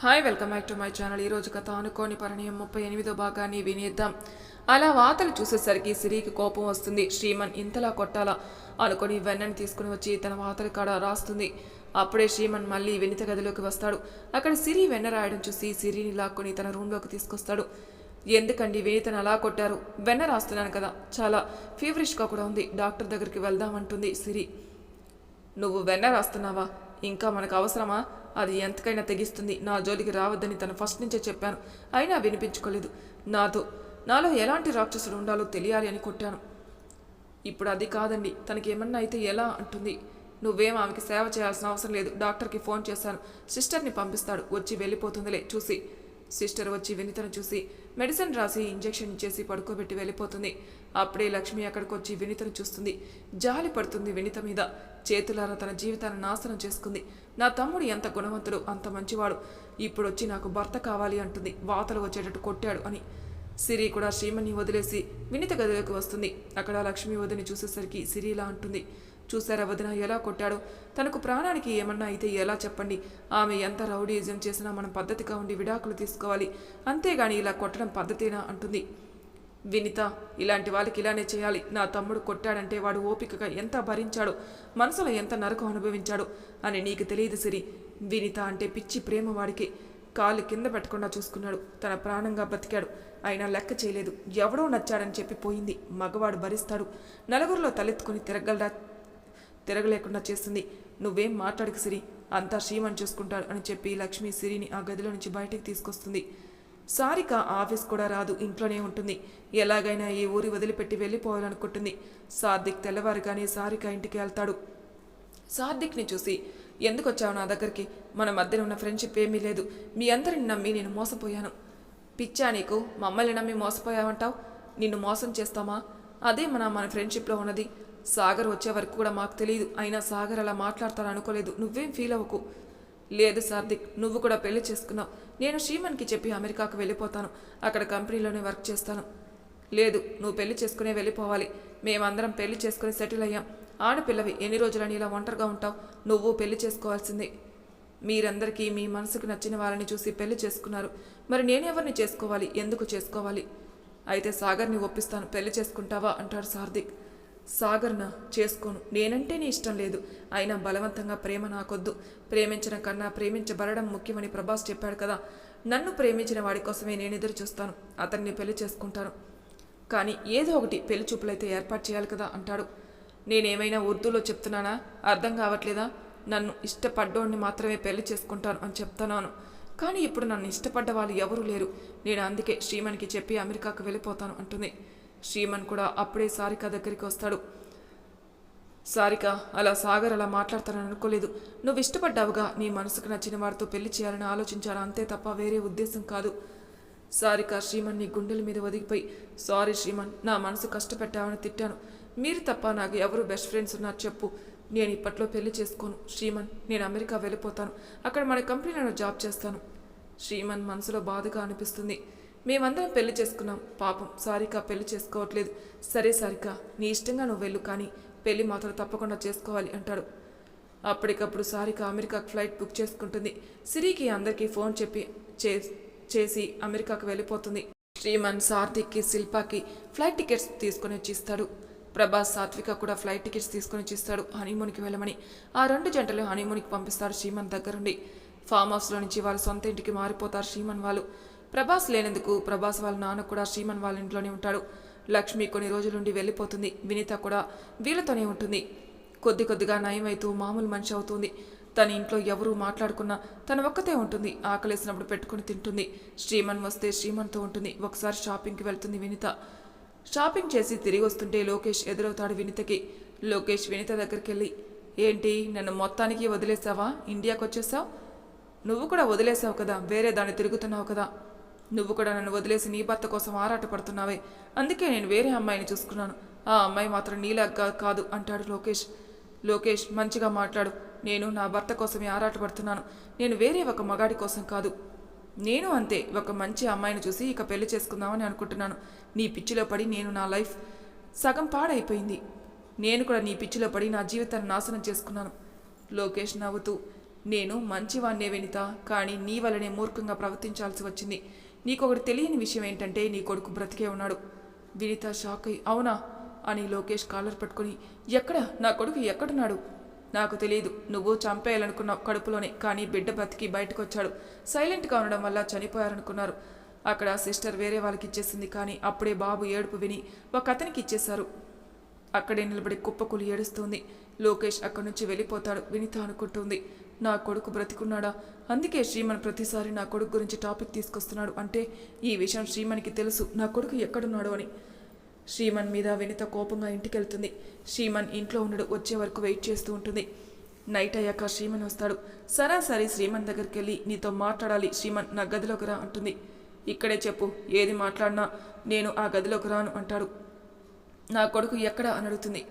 Hi welcome back to my channel ఈరోజు కథ అనుకోని పరిణయం ముప్పై ఎనిమిదో భాగాన్ని వినేద్దాం. అలా వాతలు చూసేసరికి సిరికి కోపం వస్తుంది. శ్రీమన్ ఇంతలా కొట్టాలా? అనుకొని వెన్నని తీసుకుని వచ్చి తన వాతల కాడ రాస్తుంది. అప్పుడే శ్రీమన్ మళ్ళీ వెనిత గదిలోకి వస్తాడు. అక్కడ సిరి వెన్న రాయడం చూసి సిరిని లాక్కొని తన రూమ్లోకి తీసుకొస్తాడు. ఎందుకండి వినీతను అలా కొట్టారు? వెన్న రాస్తున్నాను కదా. చాలా ఫీవరిష్గా కూడా ఉంది. డాక్టర్ దగ్గరికి వెళ్దామంటుంది సిరి. నువ్వు వెన్న రాస్తున్నావా? ఇంకా మనకు అవసరమా అది ఎంతకైనా తెగిస్తుంది. నా జోలికి రావద్దని తను ఫస్ట్ నుంచే చెప్పాను. అయినా వినిపించుకోలేదు. నాతో నాలో ఎలాంటి రాక్షసుడు ఉండాలో తెలియాలి అని కొట్టాను. ఇప్పుడు అది కాదండి. తనకి ఏమన్నా అయితే ఎలా అంటుంది? నువ్వేం ఆమెకి సేవ చేయాల్సిన అవసరం లేదు. డాక్టర్కి ఫోన్ చేశాను. సిస్టర్ని పంపిస్తాడు. వచ్చి వెళ్ళిపోతుందిలే. చూసి సిస్టర్ వచ్చి వినితను చూసి మెడిసిన్ రాసి ఇంజెక్షన్ ఇచ్చేసి పడుకోబెట్టి వెళ్ళిపోతుంది. అప్పుడే లక్ష్మి అక్కడికి వచ్చి వినితను చూస్తుంది. జాలి పడుతుంది వినిత మీద. చేతులారా తన జీవితాన్ని నాశనం చేసుకుంది. నా తమ్ముడు ఎంత గుణవంతుడు అంత మంచివాడు. ఇప్పుడు వచ్చి నాకు భర్త కావాలి అంటుంది. వాతలు వచ్చేటట్టు కొట్టాడు అని. సిరి కూడా శ్రీమణి వదిలేసి వినిత గదిలోకి వస్తుంది. అక్కడ లక్ష్మి వదిని చూసేసరికి సిరి ఇలా అంటుంది. చూసారా వదిన? ఎలా కొట్టాడో? తనకు ప్రాణానికి ఏమన్నా అయితే ఎలా చెప్పండి? ఆమె ఎంత రౌడీజం చేసినా మనం పద్ధతిగా ఉండి విడాకులు తీసుకోవాలి. అంతేగాని ఇలా కొట్టడం పద్ధతేనా అంటుంది. వినిత ఇలాంటి వాళ్ళకి ఇలానే చేయాలి. నా తమ్ముడు కొట్టాడంటే వాడు ఓపికగా ఎంత భరించాడో మనసులో ఎంత నరకం అనుభవించాడో అని నీకు తెలియదు సిరి. వినిత అంటే పిచ్చి ప్రేమ వాడికి. కాలు కింద పెట్టకుండా చూసుకున్నాడు. తన ప్రాణంగా బతికాడు అయినా లెక్క చేయలేదు. ఎవడో నచ్చాడని చెప్పి పోయింది. మగవాడు భరిస్తాడు. నలుగురిలో తలెత్తుకుని తిరగలరా? తిరగలేకుండా చేస్తుంది. నువ్వేం మాట్లాడక సిరి. అంతా శ్రీమన్ చూసుకుంటాడు అని చెప్పి లక్ష్మి సిరిని ఆ గదిలో నుంచి బయటికి తీసుకొస్తుంది. సారిక ఆఫీస్ కూడా రాదు. ఇంట్లోనే ఉంటుంది. ఎలాగైనా ఈ ఊరి వదిలిపెట్టి వెళ్ళిపోవాలనుకుంటుంది. సార్థిక్ తెల్లవారుగానే సారిక ఇంటికి వెళ్తాడు. సార్థిక్ని చూసి ఎందుకు వచ్చావు నా దగ్గరికి? మన మధ్యన ఉన్న ఫ్రెండ్షిప్ ఏమీ లేదు. మీ అందరిని నమ్మి నేను మోసపోయాను. పిచ్చా నీకు? మమ్మల్ని నమ్మి మోసపోయావంటావు? నిన్ను మోసం చేస్తామా? అదే మన మన ఫ్రెండ్షిప్లో ఉన్నది. సాగర్ వచ్చే వరకు కూడా మాకు తెలియదు. అయినా సాగర్ అలా మాట్లాడతాడు అనుకోలేదు. నువ్వేం ఫీల్ అవ్వకు. లేదు సార్థిక్ నువ్వు కూడా పెళ్ళి చేసుకున్నావు. నేను శ్రీమన్కి చెప్పి అమెరికాకు వెళ్ళిపోతాను. అక్కడ కంపెనీలోనే వర్క్ చేస్తాను. లేదు నువ్వు పెళ్ళి చేసుకునే వెళ్ళిపోవాలి. మేమందరం పెళ్ళి చేసుకుని సెటిల్ అయ్యాం. ఆడపిల్లవి ఎన్ని రోజులని ఇలా ఒంటరిగా ఉంటావు? నువ్వు పెళ్ళి చేసుకోవాల్సిందే. మీరందరికీ మీ మనసుకు నచ్చిన వాళ్ళని చూసి పెళ్ళి చేసుకున్నారు. మరి నేనెవరిని చేసుకోవాలి? ఎందుకు చేసుకోవాలి? అయితే సాగర్ని ఒప్పిస్తాను. పెళ్ళి చేసుకుంటావా? అంటాడు సార్థిక్. సాగర్న చేసుకోను. నేనంటే నీ ఇష్టం లేదు. అయినా బలవంతంగా ప్రేమ నాకొద్దు. ప్రేమించిన కన్నా ప్రేమించబడడం ముఖ్యమని ప్రభాస్ చెప్పాడు కదా. నన్ను ప్రేమించిన వాడి కోసమే నేను ఎదురు చూస్తాను. అతన్ని పెళ్ళి చేసుకుంటాను. కానీ ఏదో ఒకటి పెళ్ళి చూపులైతే ఏర్పాటు చేయాలి కదా అంటాడు. నేనేమైనా ఉర్దూలో చెప్తున్నానా? అర్థం కావట్లేదా? నన్ను ఇష్టపడ్డోడిని మాత్రమే పెళ్ళి చేసుకుంటాను అని చెప్తున్నాను. కానీ ఇప్పుడు నన్ను ఇష్టపడ్డ వాళ్ళు ఎవరూ లేరు. నేను అందుకే శ్రీమణికి చెప్పి అమెరికాకు వెళ్ళిపోతాను అంటుంది. శ్రీమన్ కూడా అప్పుడే సారిక దగ్గరికి వస్తాడు. సారిక అలా సాగర్ అలా మాట్లాడతానని అనుకోలేదు. నువ్వు ఇష్టపడ్డావుగా నీ మనసుకు నచ్చిన వారితో పెళ్ళి చేయాలని ఆలోచించాను. అంతే తప్ప వేరే ఉద్దేశం కాదు. సారిక శ్రీమన్ నీ గుండెల మీద ఒదిగిపోయి సారీ శ్రీమన్ నా మనసు కష్టపెట్టావని తిట్టాను. మీరు తప్ప నాకు ఎవరు బెస్ట్ ఫ్రెండ్స్ ఉన్నారు చెప్పు. నేను ఇప్పట్లో పెళ్ళి చేసుకోను. శ్రీమన్ నేను అమెరికా వెళ్ళిపోతాను. అక్కడ మన కంపెనీలో జాబ్ చేస్తాను. శ్రీమన్ మనసులో బాధగా అనిపిస్తుంది. మేమందరం పెళ్ళి చేసుకున్నాం. పాపం సారిక పెళ్ళి చేసుకోవట్లేదు. సరే సారిక నీ ఇష్టంగా నువ్వు వెళ్ళు కానీ పెళ్ళి మాత్రం తప్పకుండా చేసుకోవాలి అంటాడు. అప్పటికప్పుడు సారిక అమెరికాకు ఫ్లైట్ బుక్ చేసుకుంటుంది. సిరికి అందరికీ ఫోన్ చెప్పి చే చేసి అమెరికాకు వెళ్ళిపోతుంది. శ్రీమన్ సార్థిక్కి శిల్పాకి ఫ్లైట్ టికెట్స్ తీసుకొని వచ్చి ఇస్తాడు ప్రభాస్ సాత్విక కూడా ఫ్లైట్ టికెట్స్ తీసుకొని వచ్చిస్తాడు హనీమూన్కి వెళ్ళమని. ఆ రెండు జంటలు హనీమూన్కి పంపిస్తారు శ్రీమన్ దగ్గరుండి. ఫామ్ హౌస్లో నుంచి వాళ్ళ సొంత ఇంటికి మారిపోతారు శ్రీమన్ వాళ్ళు. ప్రభాస్ లేనందుకు ప్రభాస్ వాళ్ళ నాన్న కూడా శ్రీమన్ వాళ్ళ ఇంట్లోనే ఉంటాడు. లక్ష్మి కొన్ని రోజుల నుండి వెళ్ళిపోతుంది. వినీత కూడా వీళ్ళతోనే ఉంటుంది. కొద్ది కొద్దిగా నయమైతూ మామూలు మనిషి అవుతుంది. తన ఇంట్లో ఎవరూ మాట్లాడుకున్నా తన ఒక్కతే ఉంటుంది. ఆకలేసినప్పుడు పెట్టుకుని తింటుంది. శ్రీమన్ వస్తే శ్రీమన్తో ఉంటుంది. ఒకసారి షాపింగ్కి వెళ్తుంది వినిత. షాపింగ్ చేసి తిరిగి వస్తుంటే లోకేష్ ఎదురవుతాడు వినితకి. లోకేష్ వినిత దగ్గరికి వెళ్ళి ఏంటి నన్ను మొత్తానికి వదిలేసావా? ఇండియాకి వచ్చేసావు నువ్వు కూడా వదిలేసావు కదా? వేరే దాన్ని తిరుగుతున్నావు కదా? నువ్వు కూడా నన్ను వదిలేసి నీ భర్త కోసం ఆరాటపడుతున్నావే. అందుకే నేను వేరే అమ్మాయిని చూసుకున్నాను. ఆ అమ్మాయి మాత్రం నీలాగా కాదు అంటాడు లోకేష్. లోకేష్ మంచిగా మాట్లాడు. నేను నా భర్త కోసమే ఆరాటపడుతున్నాను. నేను వేరే ఒక మగాడి కోసం కాదు. నేను అంతే ఒక మంచి అమ్మాయిని చూసి ఇక పెళ్ళి చేసుకుందామని అనుకుంటున్నాను. నీ పిచ్చిలో పడి నేను నా లైఫ్ సగం పాడైపోయింది. నేను కూడా నీ పిచ్చిలో పడి నా జీవితాన్ని నాశనం చేసుకున్నాను. లోకేష్ నవ్వుతూ నేను మంచివాణ్ణే వినిత కానీ నీ వల్లనే మూర్ఖంగా ప్రవర్తించాల్సి వచ్చింది. నీకొకటి తెలియని విషయం ఏంటంటే నీ కొడుకు బ్రతికే ఉన్నాడు. వినీత షాక్ అయి అవునా? అని లోకేష్ కాలర్ పట్టుకుని ఎక్కడ? నా కొడుకు ఎక్కడున్నాడు? నాకు తెలియదు నువ్వు చంపేయాలనుకున్నావు కడుపులోనే కానీ బిడ్డ బ్రతికి బయటకు వచ్చాడు సైలెంట్గా ఉండడం వల్ల చనిపోయారనుకున్నారు. అక్కడ సిస్టర్ వేరే వాళ్ళకి ఇచ్చేసింది కానీ అప్పుడే బాబు ఏడుపు విని ఒక అతనికి ఇచ్చేశారు. అక్కడే నిలబడి కుప్పకులు ఏడుస్తుంది. లోకేష్ అక్కడి నుంచి వెళ్ళిపోతాడు వినిత అనుకుంటుంది. నా కొడుకు బ్రతికున్నాడా? అందుకే శ్రీమన్ ప్రతిసారి నా కొడుకు గురించి టాపిక్ తీసుకొస్తున్నాడు అంటే ఈ విషయం శ్రీమన్కి తెలుసు. నా కొడుకు ఎక్కడున్నాడు అని. శ్రీమన్ మీద వినిత కోపంగా ఇంటికెళ్తుంది. శ్రీమన్ ఇంట్లో ఉండడు. వచ్చే వరకు వెయిట్ చేస్తూ ఉంటుంది. నైట్ అయ్యాక శ్రీమన్ వస్తాడు. సరాసరి శ్రీమన్ దగ్గరికి వెళ్ళి నీతో మాట్లాడాలి. శ్రీమన్ నా గదిలోకి రా అంటుంది. ఇక్కడే చెప్పు. ఏది మాట్లాడినా నేను ఆ గదిలోకి రాను అంటాడు. నా కొడుకు ఎక్కడ అని అడుగుతుంది.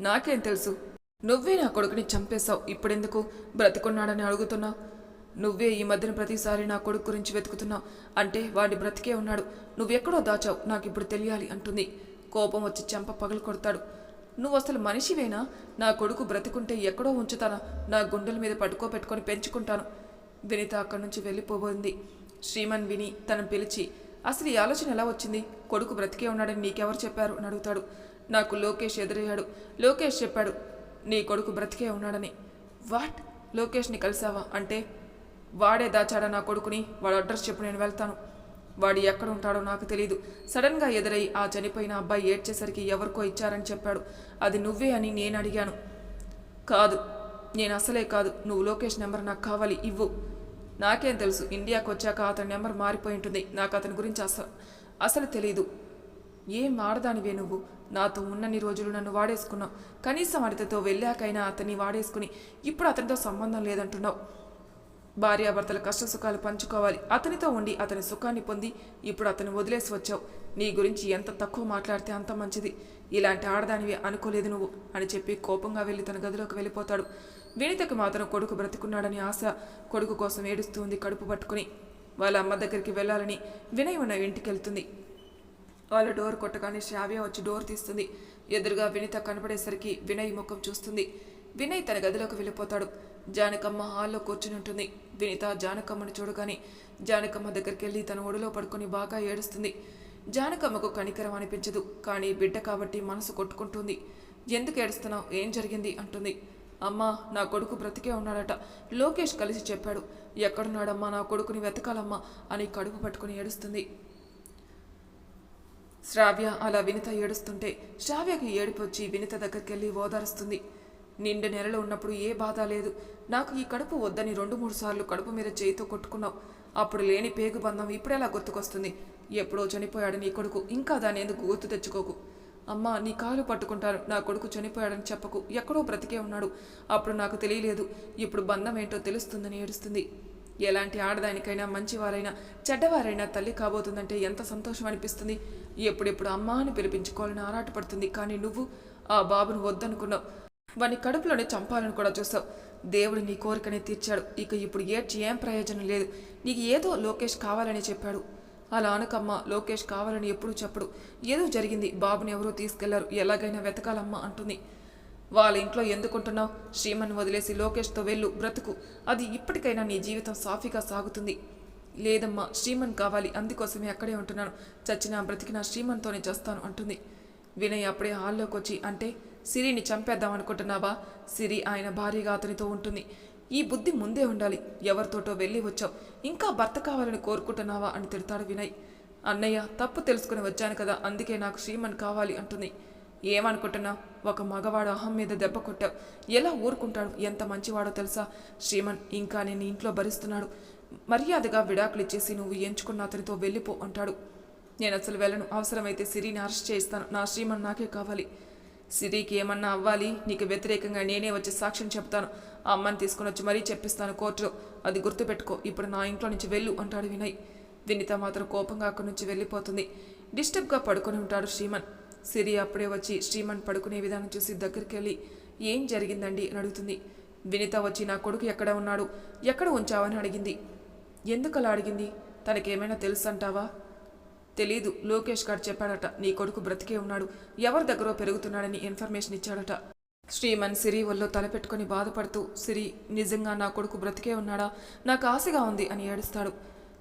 నాకేం తెలుసు? నువ్వే నా కొడుకుని చంపేశావు. ఇప్పుడెందుకు బ్రతికున్నాడని అడుగుతున్నావు నువ్వే ఈ మధ్యన ప్రతిసారి నా కొడుకు గురించి వెతుకుతున్నావు అంటే వాడి బ్రతికే ఉన్నాడు. నువ్వెక్కడో దాచావు. నాకు ఇప్పుడు తెలియాలి అంటుంది. కోపం వచ్చి చెంప పగలు కొడతాడు. నువ్వు అసలు మనిషివేనా? నా కొడుకు బ్రతికుంటే ఎక్కడో ఉంచుతానా? నా గుండెల మీద పట్టుకోపెట్టుకొని పెంచుకుంటాను. వినిత అక్కడి నుంచి వెళ్ళిపోబోయింది. శ్రీమన్ విని తనను పిలిచి అసలు ఈ ఆలోచన ఎలా వచ్చింది? కొడుకు బ్రతికే ఉన్నాడని నీకెవరు చెప్పారు? అని అడుగుతాడు. నాకు లోకేష్ ఎదురయ్యాడు. లోకేష్ చెప్పాడు నీ కొడుకు బ్రతికే ఉన్నాడని. వాట్? లోకేష్ని కలిసావా? అంటే వాడే దాచాడా నా కొడుకుని? వాడు అడ్రస్ చెప్పు నేను వెళ్తాను. వాడు ఎక్కడ ఉంటాడో నాకు తెలియదు సడన్గా ఎదురై ఆ చనిపోయిన అబ్బాయి ఏడ్చేసరికి ఎవరికో ఇచ్చారని చెప్పాడు. అది నువ్వే అని నేను అడిగాను. కాదు నేను అసలే కాదు. నువ్వు లోకేష్ నెంబర్ నాకు కావాలి ఇవ్వు. నాకేం తెలుసు ఇండియాకు వచ్చాక అతని నెంబర్ మారిపోయి ఉంటుంది. నాకు అతని గురించి అసలు అసలు తెలియదు ఏం ఆడదానివే నువ్వు? నాతో ఉన్నన్ని రోజులు నన్ను వాడేసుకున్నావు. కనీసం అతనితో వెళ్ళాకైనా అతన్ని వాడేసుకుని ఇప్పుడు అతనితో సంబంధం లేదంటున్నావు. భార్యాభర్తల కష్ట సుఖాలు పంచుకోవాలి. అతనితో ఉండి అతని సుఖాన్ని పొంది ఇప్పుడు అతను వదిలేసి వచ్చావు. నీ గురించి ఎంత తక్కువ మాట్లాడితే అంత మంచిది. ఇలాంటి ఆడదానివి అనుకోలేదు నువ్వు అని చెప్పి కోపంగా వెళ్ళి తన గదిలోకి వెళ్ళిపోతాడు. వినితకు మాత్రం కొడుకు బ్రతికున్నాడని ఆశ కొడుకు కోసం ఏడుస్తూ ఉంది కడుపు పట్టుకుని. వాళ్ళ అమ్మ దగ్గరికి వెళ్ళాలని వినయ్ ఉన్న ఇంటికి వెళ్తుంది. వాళ్ళ డోర్ కొట్టగానే శ్రావ్య వచ్చి డోర్ తీస్తుంది. ఎదురుగా వినిత కనపడేసరికి వినయ్ ముఖం చూస్తుంది. వినయ్ తన గదిలోకి వెళ్ళిపోతాడు. జానకమ్మ హాల్లో కూర్చుని ఉంటుంది. వినిత జానకమ్మను చూడగానే జానకమ్మ దగ్గరికి వెళ్ళి తన ఒడిలో పడుకొని బాగా ఏడుస్తుంది. జానకమ్మకు కనికరం అనిపించదు కానీ బిడ్డ కాబట్టి మనసు కొట్టుకుంటుంది. ఎందుకు ఏడుస్తున్నావు? ఏం జరిగింది? అంటుంది. అమ్మా నా కొడుకు బ్రతికే ఉన్నాడట. లోకేష్ కలిసి చెప్పాడు. ఎక్కడున్నాడమ్మా? నా కొడుకుని వెతకాలమ్మా అని కడుపు పట్టుకుని ఏడుస్తుంది. శ్రావ్య అలా వినిత ఏడుస్తుంటే శ్రావ్యకి ఏడిపొచ్చి వినిత దగ్గరికెళ్ళి ఓదారుస్తుంది. నిండు నెలలో ఉన్నప్పుడు ఏ బాధ లేదు. నాకు ఈ కడుపు వద్దని రెండు మూడు సార్లు కడుపు మీద చేయితో కొట్టుకున్నావు. అప్పుడు లేని పేగు బంధం ఇప్పుడెలా గుర్తుకొస్తుంది? ఎప్పుడో చనిపోయాడు నీ కొడుకు. ఇంకా దాని ఎందుకు గుర్తు తెచ్చుకోకు? అమ్మా నీ కాలు పట్టుకుంటాను నా కొడుకు చనిపోయాడని చెప్పకు. ఎక్కడో బ్రతికే ఉన్నాడు. అప్పుడు నాకు తెలియలేదు. ఇప్పుడు బంధం ఏంటో తెలుస్తుందని ఏడుస్తుంది. ఎలాంటి ఆడదానికైనా మంచివారైనా చెడ్డవారైనా తల్లి కాబోతుందంటే ఎంత సంతోషం అనిపిస్తుంది ఎప్పుడెప్పుడు అమ్మ అని పిలిపించుకోవాలని ఆరాటపడుతుంది. కానీ నువ్వు ఆ బాబును వద్దనుకున్నావు. వాని కడుపులోనే చంపాలని కూడా చూసావు దేవుడు నీ కోరికనే తీర్చాడు. ఇక ఇప్పుడు ఏడ్చి ఏం ప్రయోజనం లేదు. నీకు ఏదో లోకేష్ కావాలని చెప్పాడు. అలా అనకమ్మా లోకేష్ కావాలని ఎప్పుడు చెప్పడు. ఏదో జరిగింది బాబుని ఎవరో తీసుకెళ్ళారు. ఎలాగైనా వెతకాలమ్మా అంటుంది. వాళ్ళ ఇంట్లో ఎందుకుంటున్నావు? శ్రీమన్ వదిలేసి లోకేష్తో వెళ్ళు బ్రతుకు. అది ఇప్పటికైనా నీ జీవితం సాఫీగా సాగుతుంది. లేదమ్మా శ్రీమన్ కావాలి అందుకోసమే అక్కడే ఉంటున్నాను. చచ్చినా బ్రతికినా శ్రీమన్తోనే చేస్తాను అంటుంది. వినయ్ అప్పుడే హాల్లోకి వచ్చి అంటే సిరిని చంపేద్దాం అనుకుంటున్నావా సిరి ఆయన భార్యగా అతనితో ఉంటుంది. ఈ బుద్ధి ముందే ఉండాలి. ఎవరితోటో వెళ్ళి వచ్చావు. ఇంకా భర్త కావాలని కోరుకుంటున్నావా? అని తిడతాడు వినయ్. అన్నయ్య తప్పు తెలుసుకుని వచ్చాను కదా అందుకే నాకు శ్రీమన్ కావాలి అంటుంది. ఏమనుకుంటున్నా ఒక మగవాడు అహం మీద దెబ్బ కొట్టావు. ఎలా ఊరుకుంటాడు? ఎంత మంచివాడో తెలుసా? శ్రీమన్ ఇంకా నేను ఇంట్లో భరిస్తున్నాడు. మర్యాదగా విడాకులు ఇచ్చేసి నువ్వు ఎంచుకున్న అతనితో వెళ్ళిపో అంటాడు. నేను అసలు వెళ్ళను. అవసరమైతే సిరిని అరెస్ట్ చేస్తాను నా శ్రీమన్ నాకే కావాలి. సిరికి ఏమన్నా అవ్వాలి? నీకు వ్యతిరేకంగా నేనే వచ్చి సాక్ష్యం చెప్తాను ఆ అమ్మని తీసుకుని వచ్చి మరీ చెప్పిస్తాను కోర్టులో. అది గుర్తుపెట్టుకో. ఇప్పుడు నా ఇంట్లో నుంచి వెళ్ళు అంటాడు వినయ్. వినిత మాత్రం కోపంగా అక్కడి నుంచి వెళ్ళిపోతుంది. డిస్టర్బ్గా పడుకొని ఉంటాడు శ్రీమన్. సిరి అప్పుడే వచ్చి శ్రీమన్ పడుకునే విధానం చూసి దగ్గరికి వెళ్ళి ఏం జరిగిందండి? అని అడుగుతుంది. వినిత వచ్చి నా కొడుకు ఎక్కడ ఉన్నాడు? ఎక్కడ ఉంచావని అడిగింది. ఎందుకు అలా అడిగింది? తనకేమైనా తెలుసు అంటావా తెలీదు. లోకేష్ గారు చెప్పాడట నీ కొడుకు బ్రతికే ఉన్నాడు. ఎవరి దగ్గరో పెరుగుతున్నాడని ఇన్ఫర్మేషన్ ఇచ్చాడట. శ్రీమన్ సిరి ఒళ్ళో తలపెట్టుకొని బాధపడుతూ సిరి నిజంగా నా కొడుకు బ్రతికే ఉన్నాడా? నాకు ఆశగా ఉంది అని ఏడుస్తాడు.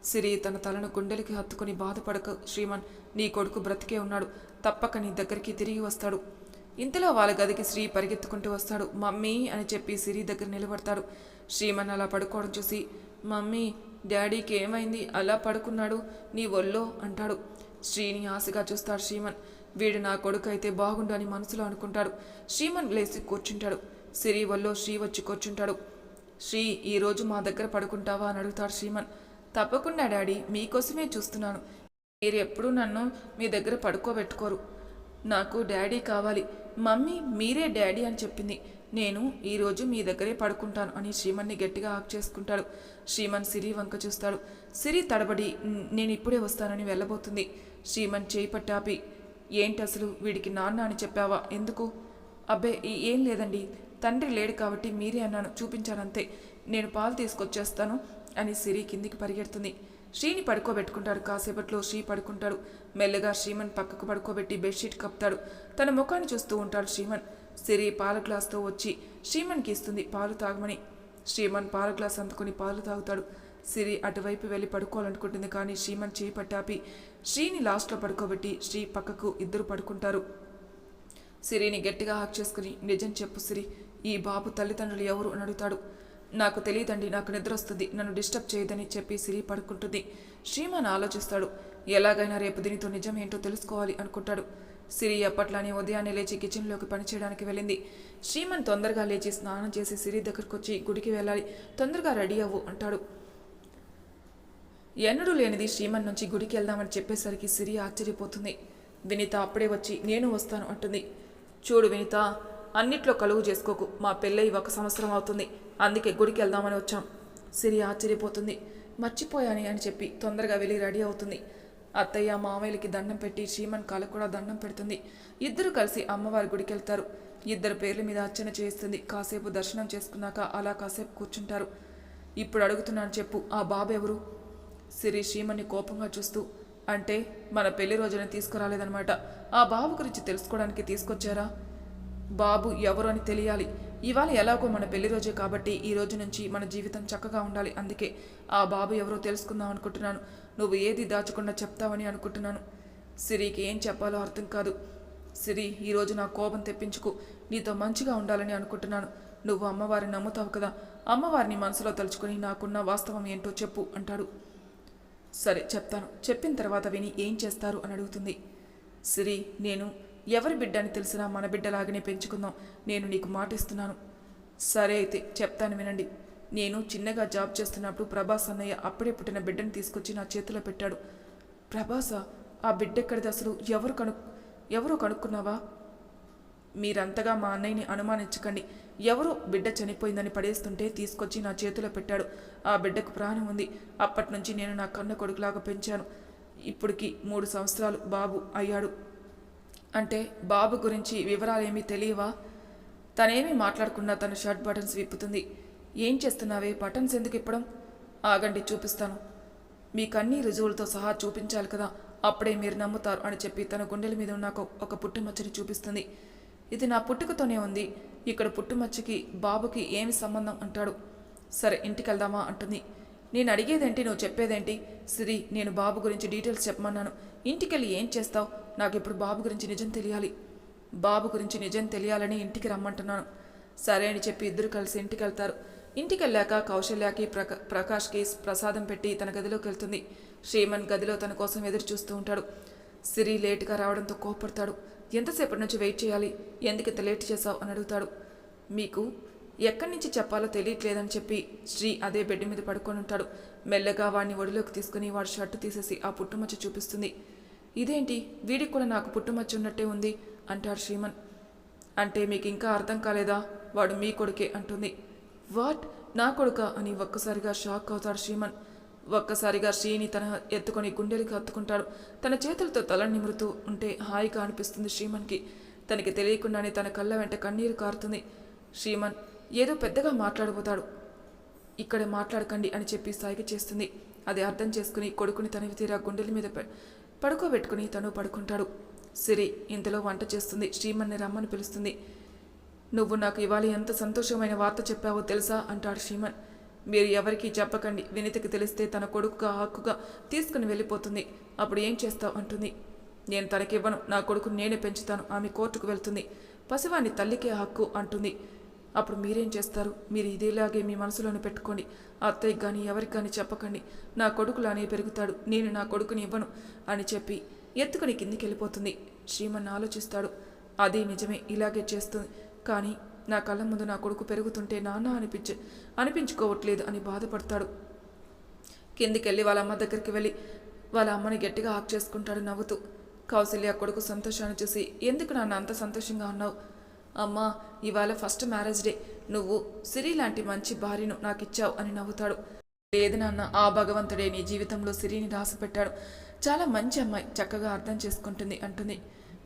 సిరి తన తలను గుండెలకి హత్తుకొని బాధపడక శ్రీమన్ నీ కొడుకు బ్రతికే ఉన్నాడు. తప్పక నీ దగ్గరికి తిరిగి వస్తాడు. ఇంతలో వాళ్ళ గదికి శ్రీ పరిగెత్తుకుంటూ వస్తాడు. మమ్మీ అని చెప్పి సిరి దగ్గర నిలబడతాడు. శ్రీమన్ అలా పడుకోవడం చూసి మమ్మీ డాడీకి ఏమైంది? అలా పడుకున్నాడు. నీ ఒళ్ళో అంటాడు. శ్రీని ఆశగా చూస్తాడు శ్రీమన్. వీడు నా కొడుకు అయితే బాగుండు అని మనసులో అనుకుంటాడు. శ్రీమన్ లేచి కూర్చుంటాడు. సిరి ఒళ్ళో శ్రీ వచ్చి కూర్చుంటాడు. శ్రీ ఈరోజు మా దగ్గర పడుకుంటావా అని అడుగుతాడు శ్రీమన్. తప్పకుండా డాడీ. మీకోసమే చూస్తున్నాను. మీరు ఎప్పుడూ నన్ను మీ దగ్గర పడుకోబెట్టుకోరు. నాకు డాడీ కావాలి. మమ్మీ మీరే డాడీ అని చెప్పింది. నేను ఈరోజు మీ దగ్గరే పడుకుంటాను అని శ్రీమన్ని గట్టిగా ఆక్ చేసుకుంటాడు. శ్రీమన్ సిరి వంక చూస్తాడు. సిరి తడబడి నేను ఇప్పుడే వస్తానని వెళ్ళబోతుంది. శ్రీమన్ చేయి పట్టాపి ఏంటి అసలు వీడికి నాన్న అని చెప్పావా? ఎందుకు? అబ్బే ఏం లేదండి. తండ్రి లేడు కాబట్టి మీరే అన్నాను. చూపించానంతే. నేను పాలు తీసుకొచ్చేస్తాను. అని సిరి కిందికి పరిగెడుతుంది. శ్రీని పడుకోబెట్టుకుంటాడు. కాసేపట్లో శ్రీ పడుకుంటాడు. మెల్లగా శ్రీమన్ పక్కకు పడుకోబెట్టి బెడ్షీట్ కప్తాడు తన ముఖాన్ని చూస్తూ ఉంటాడు శ్రీమన్. సిరి పాల గ్లాస్తో వచ్చి శ్రీమన్కి ఇస్తుంది పాలు తాగమని. శ్రీమన్ పాల గ్లాస్ అందుకుని పాలు తాగుతాడు. సిరి అటువైపు వెళ్ళి పడుకోవాలనుకుంటుంది కానీ శ్రీమన్ చేయి పట్టాపి శ్రీని లాస్ట్లో పడుకోబెట్టి శ్రీ పక్కకు ఇద్దరు పడుకుంటారు. సిరిని గట్టిగా హాక్ చేసుకుని నిజం చెప్పు సిరి ఈ బాబు తల్లిదండ్రులు ఎవరు? అని అడుగుతాడు. నాకు తెలియదండి నాకు నిద్ర వస్తుంది నన్ను డిస్టర్బ్ చేయదని చెప్పి సిరి పడుకుంటుంది. శ్రీమాన్ ఆలోచిస్తాడు ఎలాగైనా రేపు దీనితో నిజం ఏంటో తెలుసుకోవాలి అనుకుంటాడు. సిరి ఎప్పట్లానే ఉదయాన్నే లేచి కిచెన్లోకి పనిచేయడానికి వెళ్ళింది. శ్రీమన్ తొందరగా లేచి స్నానం చేసి సిరి దగ్గరకు వచ్చి గుడికి వెళ్ళాలి. తొందరగా రెడీ అవ్వు అంటాడు. ఎన్నడూ లేనిది శ్రీమన్ నుంచి గుడికి వెళ్దామని చెప్పేసరికి సిరి ఆశ్చర్యపోతుంది. వినిత అప్పుడే వచ్చి నేను వస్తాను అంటుంది. చూడు వినిత అన్నిట్లో కలుగు చేసుకోకు. మా పెళ్ళయి ఒక సంవత్సరం అవుతుంది. అందుకే గుడికి వెళ్దామని వచ్చాం. సిరి ఆశ్చర్యపోతుంది. మర్చిపోయాని అని చెప్పి తొందరగా వెళ్ళి రెడీ అవుతుంది. అత్తయ్య మామయ్యలకి దండం పెట్టి శ్రీమన్ కాళ్ళకు కూడా దండం పెడుతుంది. ఇద్దరు కలిసి అమ్మవారి గుడికి వెళ్తారు. ఇద్దరు పేర్ల మీద అర్చన చేస్తుంది కాసేపు దర్శనం చేసుకున్నాక అలా కాసేపు కూర్చుంటారు. ఇప్పుడు అడుగుతున్నాను చెప్పు ఆ బాబు ఎవరు? సిరి శ్రీమణ్ణి కోపంగా చూస్తూ అంటే మన పెళ్ళి రోజున తీసుకురాలేదనమాట ఆ బాబు గురించి తెలుసుకోవడానికి తీసుకొచ్చారా? బాబు ఎవరు అని తెలియాలి. ఇవాళ ఎలాగో మన పెళ్ళి రోజే కాబట్టి ఈ రోజు నుంచి మన జీవితం చక్కగా ఉండాలి. అందుకే ఆ బాబు ఎవరో తెలుసుకుందాం అనుకుంటున్నాను. నువ్వు ఏది దాచకుండా చెప్తావని అనుకుంటున్నాను. సిరికి ఏం చెప్పాలో అర్థం కాదు. సిరి ఈరోజు నా కోపం తెప్పించుకు. నీతో మంచిగా ఉండాలని అనుకుంటున్నాను. నువ్వు అమ్మవారిని నమ్ముతావు కదా. అమ్మవారిని మనసులో తలుచుకుని నాకున్న వాస్తవం ఏంటో చెప్పు అంటాడు. సరే చెప్తాను. చెప్పిన తర్వాత విని ఏం చేస్తారు అని అడుగుతుంది. సిరి నేను ఎవరి బిడ్డ అని తెలిసినా మన బిడ్డలాగానే పెంచుకుందాం. నేను నీకు మాటిస్తున్నాను. సరే అయితే చెప్తాను వినండి. నేను చిన్నగా జాబ్ చేస్తున్నప్పుడు ప్రభాస్ అన్నయ్య అప్పుడే పుట్టిన బిడ్డని తీసుకొచ్చి నా చేతిలో పెట్టాడు. ప్రభాస ఆ బిడ్డ ఎక్కడిది అసలు? ఎవరు కను ఎవరో కనుక్కున్నావా? మీరంతగా మా అన్నయ్యని అనుమానించకండి. ఎవరో బిడ్డ చనిపోయిందని పడేస్తుంటే తీసుకొచ్చి నా చేతిలో పెట్టాడు. ఆ బిడ్డకు ప్రాణం ఉంది. అప్పటి నుంచి నేను నా కన్న కొడుకులాగా పెంచాను. ఇప్పటికి మూడు సంవత్సరాలు బాబు అయ్యాడు. అంటే బాబు గురించి వివరాలేమీ తెలియవా? తనేమీ మాట్లాడకుండా తన షర్ట్ బటన్స్ విప్పుతుంది. ఏం చేస్తున్నావే? బటన్స్ ఎందుకు ఇప్పడం ఆగండి చూపిస్తాను. మీకన్నీ రుజువులతో సహా చూపించాలి కదా అప్పుడే మీరు నమ్ముతారు అని చెప్పి తన గుండెల మీద ఉన్న ఒక- ఒక పుట్టుమచ్చని చూపిస్తుంది. ఇది నా పుట్టుకతోనే ఉంది. ఇక్కడ పుట్టుమచ్చకి బాబుకి ఏమి సంబంధం అంటాడు? సరే ఇంటికి వెళ్దామా అంటుంది. నేను అడిగేదేంటి? నువ్వు చెప్పేదేంటి? సిరి నేను బాబు గురించి డీటెయిల్స్ చెప్పమన్నాను. ఇంటికెళ్ళి ఏం చేస్తావు? నాకు ఇప్పుడు బాబు గురించి నిజం తెలియాలి. బాబు గురించి నిజం తెలియాలని ఇంటికి రమ్మంటున్నాను. సరే అని చెప్పి ఇద్దరు కలిసి ఇంటికి వెళ్తారు ఇంటికి వెళ్ళాక కౌశల్యకి ప్రకా ప్రకాష్కి ప్రసాదం పెట్టి తన గదిలోకి వెళ్తుంది. శ్రీమన్ గదిలో తన కోసం ఎదురు చూస్తూ ఉంటాడు. సిరి లేటుగా రావడంతో కోపడతాడు ఎంతసేపటి నుంచి వెయిట్ చేయాలి? ఎందుకు ఇంత లేట్ చేశావు? అని అడుగుతాడు. మీకు ఎక్కడి నుంచి చెప్పాలో తెలియట్లేదని చెప్పి శ్రీ అదే బెడ్ మీద పడుకొని ఉంటాడు. మెల్లగా వాడిని ఒడిలోకి తీసుకుని వాడి షర్టు తీసేసి ఆ పుట్టుమచ్చ చూపిస్తుంది. ఇదేంటి? వీడికి కూడా నాకు పుట్టుమచ్చ ఉన్నట్టే ఉంది అంటాడు శ్రీమన్. అంటే మీకు ఇంకా అర్థం కాలేదా? వాడు మీ కొడుకే అంటుంది. వాట్? నా కొడుక? అని ఒక్కసారిగా షాక్ అవుతాడు శ్రీమన్. ఒక్కసారిగా శ్రీని తన ఎత్తుకొని గుండెలకి హత్తుకుంటాడు తన చేతులతో తల నిమురుతూ ఉంటే హాయిగా అనిపిస్తుంది శ్రీమన్కి. తనకి తెలియకుండానే తన కళ్ళ వెంట కన్నీరు కారుతుంది. శ్రీమన్ ఏదో పెద్దగా మాట్లాడబోతాడు. ఇక్కడే మాట్లాడకండి అని చెప్పి సాయిగ చేస్తుంది. అది అర్థం చేసుకుని కొడుకుని తనవి తీరా గుండెల మీద పడుకోబెట్టుకుని తను పడుకుంటాడు. సిరి ఇంతలో వంట చేస్తుంది. శ్రీమన్ని రమ్మని పిలుస్తుంది. నువ్వు నాకు ఇవాళ ఎంత సంతోషమైన వార్త చెప్పావో తెలుసా? అంటాడు శ్రీమన్ మీరు ఎవరికీ చెప్పకండి. వినితకి తెలిస్తే తన కొడుకుగా హక్కుగా తీసుకుని వెళ్ళిపోతుంది. అప్పుడు ఏం చేస్తావు? అంటుంది. నేను తనకివ్వను. నా కొడుకుని నేనే పెంచుతాను. ఆమె కోర్టుకు వెళ్తుంది. పసివాణ్ణి తల్లికే హక్కు అంటుంది. అప్పుడు మీరేం చేస్తారు? మీరు ఇదేలాగే మీ మనసులోనే పెట్టుకోండి. అత్తయ్యకి కానీ ఎవరికి కానీ చెప్పకండి. నా కొడుకులానే పెరుగుతాడు. నేను నా కొడుకుని ఇవ్వను అని చెప్పి ఎత్తుకుని కిందికి వెళ్ళిపోతుంది శ్రీమన్ ఆలోచిస్తాడు. అది నిజమే ఇలాగే చేస్తుంది. కానీ నా కళ్ళ ముందు నా కొడుకు పెరుగుతుంటే నాన్న అనిపించ అనిపించుకోవట్లేదు అని బాధపడతాడు. కిందికెళ్ళి వాళ్ళ అమ్మ దగ్గరికి వెళ్ళి వాళ్ళ అమ్మని గట్టిగా ఆక్ చేసుకుంటాడు నవ్వుతూ. కౌశల్య కొడుకు సంతోషాన్ని చూసి ఎందుకు నాన్న అంత సంతోషంగా ఉన్నావు? అమ్మా ఇవాళ ఫస్ట్ మ్యారేజ్ డే. నువ్వు సిరి లాంటి మంచి భార్యను నాకు ఇచ్చావు అని నవ్వుతాడు. లేదు నాన్న ఆ భగవంతుడే నీ జీవితంలో సిరిని రాసిపెట్టాడు చాలా మంచి అమ్మాయి చక్కగా అర్థం చేసుకుంటుంది అంటుంది.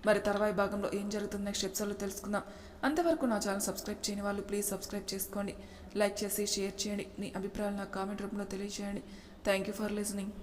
మరి తర్వాయి భాగంలో ఏం జరుగుతుంది నెక్స్ట్ ఎపిసోడ్లో తెలుసుకుందాం. అంతవరకు నా ఛానల్ సబ్స్క్రైబ్ చేయని వాళ్ళు ప్లీజ్ సబ్స్క్రైబ్ చేసుకోండి. లైక్ చేసి షేర్ చేయండి. మీ అభిప్రాయాలు నాకు కామెంట్ రూపంలో తెలియజేయండి. Thank you for listening